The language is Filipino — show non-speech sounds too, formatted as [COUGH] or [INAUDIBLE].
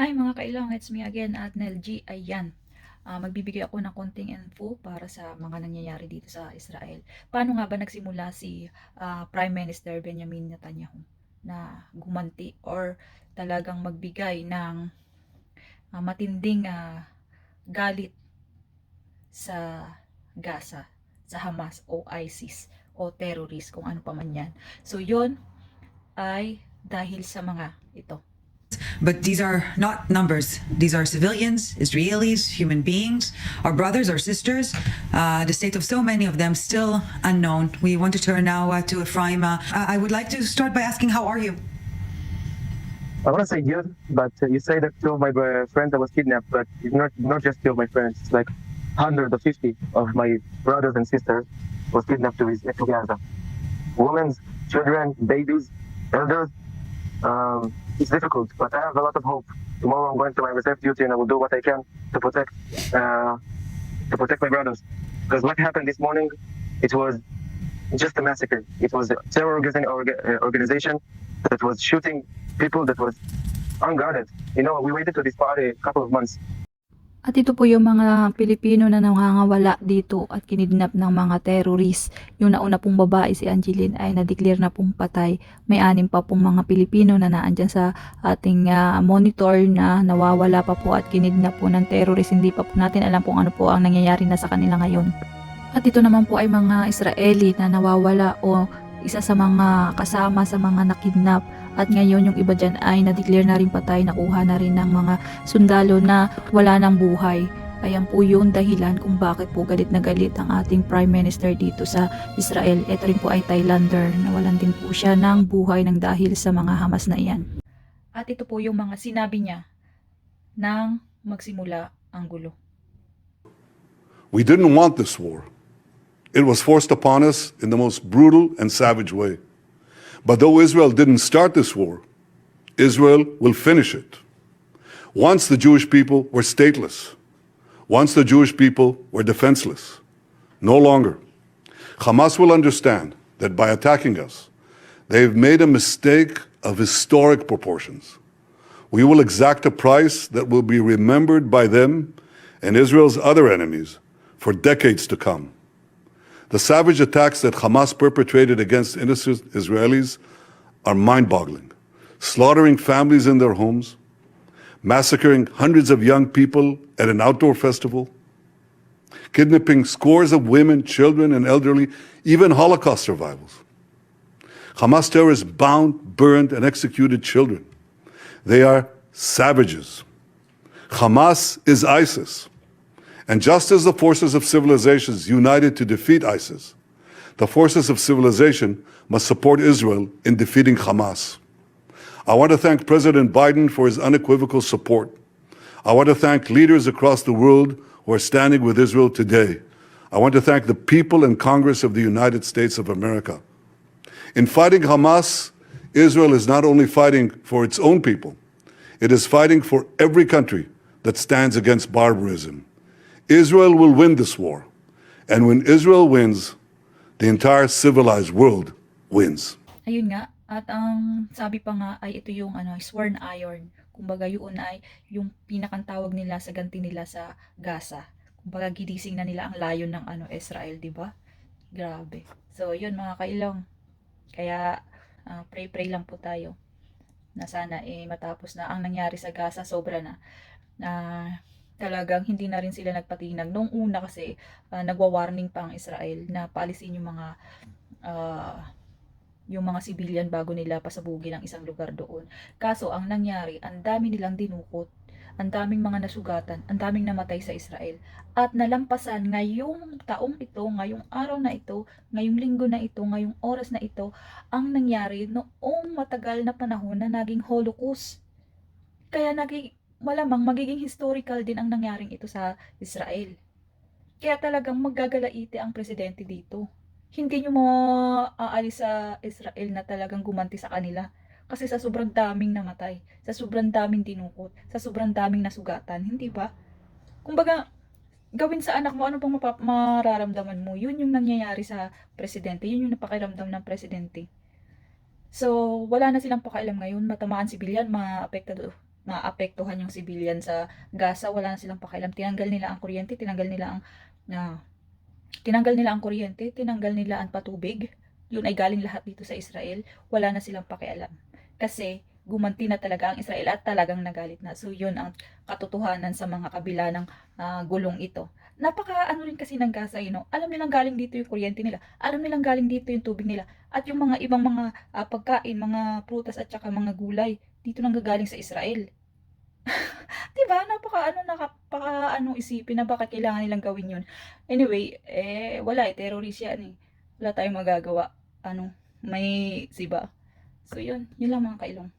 Hi mga kailong, it's me again at Nel G. Ayan, Ah, magbibigay ako ng konting info para sa mga nangyayari dito sa Israel. Paano nga ba nagsimula si ah, Prime Minister Benjamin Netanyahu na gumanti or talagang magbigay ng ah, matinding ah, galit sa Gaza, sa Hamas o ISIS o terrorist kung ano pa man yan. So yon ay dahil sa mga ito. But these are not numbers. These are civilians, Israelis, human beings, our brothers, our sisters. Uh, the state of so many of them still unknown. We want to turn now uh, to Ephraim. Uh, I would like to start by asking, how are you? I want to say good, but you say that two of my uh, friends that was kidnapped, but it's not not just two of my friends. It's like 150 of my brothers and sisters was kidnapped to, Is- to Gaza. Women, children, babies, elders. Um, it's difficult, but I have a lot of hope. Tomorrow I'm going to my reserve duty and I will do what I can to protect uh, to protect my brothers. Because what happened this morning, it was just a massacre. It was a terror uh, organization that was shooting people that was unguarded. You know, we waited to this party a couple of months. At ito po yung mga Pilipino na nangangawala dito at kinidnap ng mga terrorist. Yung nauna pong babae si Angeline ay na-declare na pong patay. May anim pa pong mga Pilipino na naandyan sa ating ah, monitor na nawawala pa po at kinidnap po ng terrorist. Hindi pa po natin alam kung ano po ang nangyayari na sa kanila ngayon. At ito naman po ay mga Israeli na nawawala o isa sa mga kasama sa mga nakidnap. At ngayon yung iba dyan ay na-declare na rin patay, nakuha na rin ng mga sundalo na wala ng buhay. Ayan po yung dahilan kung bakit po galit na galit ang ating Prime Minister dito sa Israel. Ito rin po ay Thailander. Nawalan din po siya ng buhay ng dahil sa mga Hamas na iyan. At ito po yung mga sinabi niya nang magsimula ang gulo. We didn't want this war. It was forced upon us in the most brutal and savage way. But though Israel didn't start this war, Israel will finish it. Once the Jewish people were stateless, once the Jewish people were defenseless, no longer. Hamas will understand that by attacking us, they've made a mistake of historic proportions. We will exact a price that will be remembered by them and Israel's other enemies for decades to come. The savage attacks that Hamas perpetrated against innocent Israelis are mind boggling, slaughtering families in their homes, massacring hundreds of young people at an outdoor festival, kidnapping scores of women, children, and elderly, even Holocaust survivors. Hamas terrorists bound, burned, and executed children. They are savages. Hamas is ISIS. And just as the forces of civilizations united to defeat ISIS, the forces of civilization must support Israel in defeating Hamas. I want to thank President Biden for his unequivocal support. I want to thank leaders across the world who are standing with Israel today. I want to thank the people and Congress of the United States of America. In fighting Hamas, Israel is not only fighting for its own people, it is fighting for every country that stands against barbarism. Israel will win this war. And when Israel wins, the entire civilized world wins. Ayun nga, at ang sabi pa nga ay ito yung ano, sworn iron. Kumbaga yun ay yung pinakang tawag nila sa ganti nila sa Gaza. Kumbaga gigising na nila ang layon ng ano Israel, di ba? Grabe. So yun mga kailong. Kaya ah, pray-pray lang po tayo na sana eh matapos na ang nangyari sa Gaza, sobra na. Na talagang hindi na rin sila nagpatinag. Nung una kasi ah, nagwa-warning pa ang Israel na paalisin yung mga ah, yung mga civilian bago nila pasabugin ang isang lugar doon. Kaso ang nangyari, ang dami nilang dinukot, ang daming mga nasugatan, ang daming namatay sa Israel. At nalampasan ngayong taong ito, ngayong araw na ito, ngayong linggo na ito, ngayong oras na ito, ang nangyari noong matagal na panahon na naging Holocaust. Kaya naging, malamang magiging historical din ang nangyaring ito sa Israel. Kaya talagang maggagalaite ang presidente dito hindi nyo maaalis sa Israel na talagang gumanti sa kanila. Kasi sa sobrang daming namatay, sa sobrang daming dinukot, sa sobrang daming nasugatan, hindi ba? Kumbaga, gawin sa anak mo, ano pang mapap- mararamdaman mo, yun yung nangyayari sa presidente, yun yung napakiramdam ng presidente. So, wala na silang pakialam ngayon, matamaan sibilyan, maapektado maapektuhan yung civilian sa Gaza, wala na silang pakialam. Tinanggal nila ang kuryente, tinanggal nila ang na tinanggal nila ang kuryente, tinanggal nila ang patubig. Yun ay galing lahat dito sa Israel. Wala na silang pakialam. Kasi gumanti na talaga ang Israel at talagang nagalit na. So yun ang katotohanan sa mga kabila ng ah, gulong ito. Napaka ano rin kasi ng Gaza, you know, alam nilang galing dito yung kuryente nila, alam nilang galing dito yung tubig nila, at yung mga ibang mga ah, pagkain, mga prutas at saka mga gulay, dito nang gagaling sa Israel. [LAUGHS] 'Di ba? Napaka ano nakapaka ano isipin na baka kailangan nilang gawin 'yun. Anyway, eh wala eh terrorist yan eh. Wala tayong magagawa. Ano, may siba. So 'yun, yun lang mga kailong.